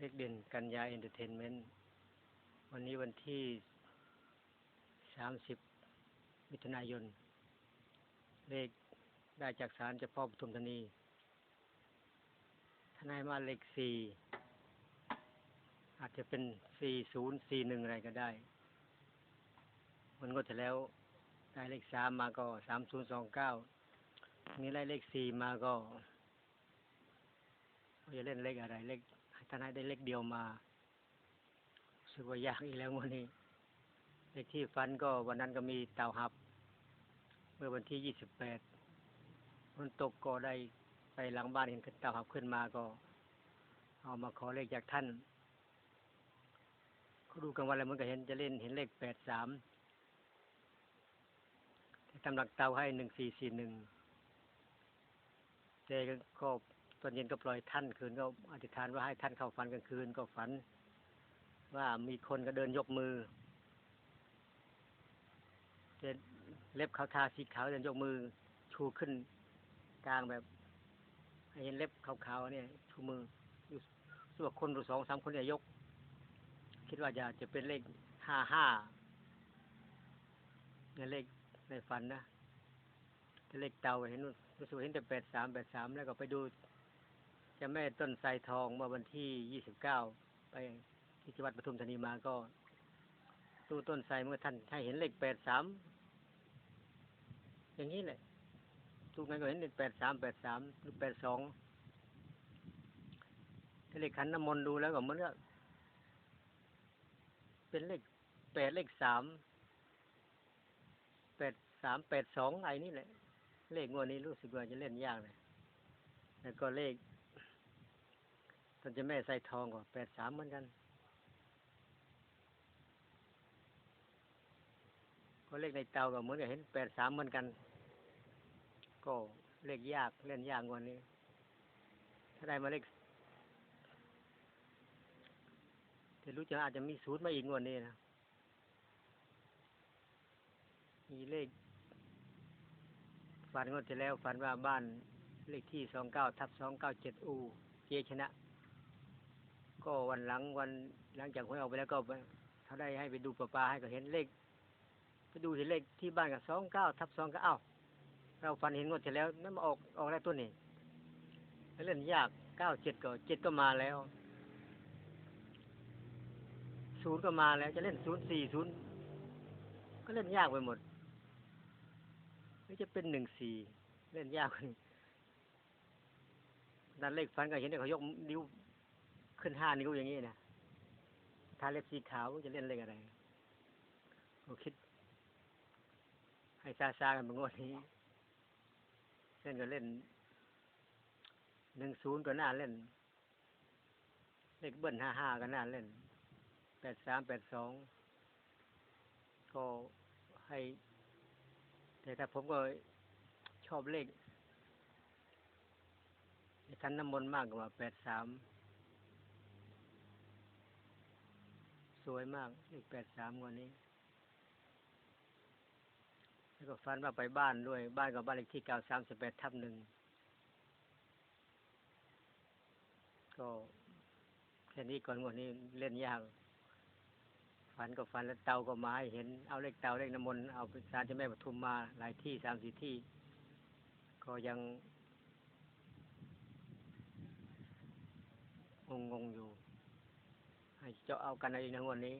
เลขเด่นกันยาเอนเตอร์เทนเมนต์ วันนี้วันที่สามสิบมิถุนายน เลขได้จากศาลเจ้าพ่อปทุมธานี ทนายมาเลขสี่ อาจจะเป็นสี่ศูนย์สี่หนึ่งอะไรก็ได้ มันก็จะแล้ว ได้เลขสามมาก็สามศูนย์สองเก้านี้ได้เลขสี่มาก็ว่าจะเล่นเลขอะไรเลข ทนายได้เลขเดียวมาสึกว่ายากอีกแล้ววันนี้เลขที่ฟันก็วันนั้นก็มีเต่าหับ เมื่อวันที่ยี่สิบแปดมันตกก็ได้ไปหลังบ้านเห็นเต่าหับขึ้นมาก็ เอามาขอเลขจากท่านเขาดูกันวันอะไรมันก็เห็นจะเล่นเห็นเลขแปดสามตำหลักเตาให้หนึ่งสี่สี่หนึ่งเจก็ ตอนเย็นก็ปล่อยท่านคืนก็อธิษฐานว่าให้ท่านเข้าฝันกลางคืนก็ฝัน ว่ามีคนก็เดินยกมือเจเล็บเขาทาสีขาวเดินยกมือ ชูขึ้นกลางแบบเห็นเล็บขาวๆเนี่ยชูมืออยู่ส่วนคนหรือสองสามคนเนี่ยยก คิดว่าจะจะเป็นเลขห้าห้าเนี่ยเลขในฝันนะเลขเตาเห็นรู้สึกเห็นแต่แปดสามแปดสามแล้วก็ไปดู จะแม่ต้นไทรทองเมื่อวันที่ยี่สิบเก้าไปที่จังหวัดปทุมธานีมาก็ดูต้นไทรเมื่อท่านให้เห็นเลขแปดสามอย่างนี้แหละทุกนั้นก็เห็นเป็นแปดสามแปดสามหรือแปดสองถ้าเลขขันน้ำมนต์ดูแล้วก็เหมือนกับเป็นเลขแปดเลขสามแปดสามแปดสองไอ้นี่แหละ เลขงวดนี้รู้สึกว่าจะเล่นยากเลยแล้วก็เลข ตอนจะแม่ใส่ทองก็แปดสามเหมือนกัน ก็เลขในเตาก็เหมือนกับเห็นแปดสามเหมือนกัน ก็เลขยากเล่นยากว่านี้ ถ้าได้มาเลขแต่รู้จักอาจจะมีศูนย์มาอีกงวดนี้นะ มีเลขฝันงวดที่แล้วฝันว่าบ้านเลขที่สองเก้าทับสองเก้าเจ็ดอูเจชนะ ก็วันหลังวันหลังจากหวยออกไปแล้วก็เขาได้ให้ไปดูปลาปลาให้ก็เห็นเลขไปดูเห็นเลขที่บ้านกับสองเก้าทับสองก็เอ้าเราฝันเห็นงวดที่แล้วนั่นมาออกออกแล้วตัวนี้เล่นยากเก้าเจ็ดก็เจ็ดก็มาแล้วศูนย์ก็มาแล้ว จะเล่นศูนย์สี่ศูนย์ก็เล่นยากไปหมดหรือจะเป็นหนึ่งสี่เล่นยากนั่นเลขฟันก็เห็นเขายกนิ้ว ขึ้นห้านิ้วอย่างนี้นะถ้าเล็บสีขาวจะเล่นเลขอะไรผมคิด ให้ซาซากันบางงวดนี้เล่นก็เล่นหนึ่งศูนย์ก็น่าเล่น เลขเบิ้ลห้าห้าก็น่าเล่นแปดสามแปดสองก็ให้ แต่ถ้าผมก็ชอบเลขทันน้ำมนต์มากกว่าแปดสาม วยมากเลขแปดสามกว่านี้ แล้วก็ฟันว่าไปบ้านด้วย บ้านกับบ้านเลขที่เก้าสามสิบแปดทับหนึ่ง ก็แค่นี้ก่อนวดนี้เล่นยาก ฝันก็ฝันแล้วเตาก็มาให้เห็น เอาเลขเตาเลขน้ำมนต์เอาสารเจ้าแม่ปทุมมาหลายที่สามสี่ที่ ก็ยังงงๆอยู่ เจ้าเอากันเองในงวดนี้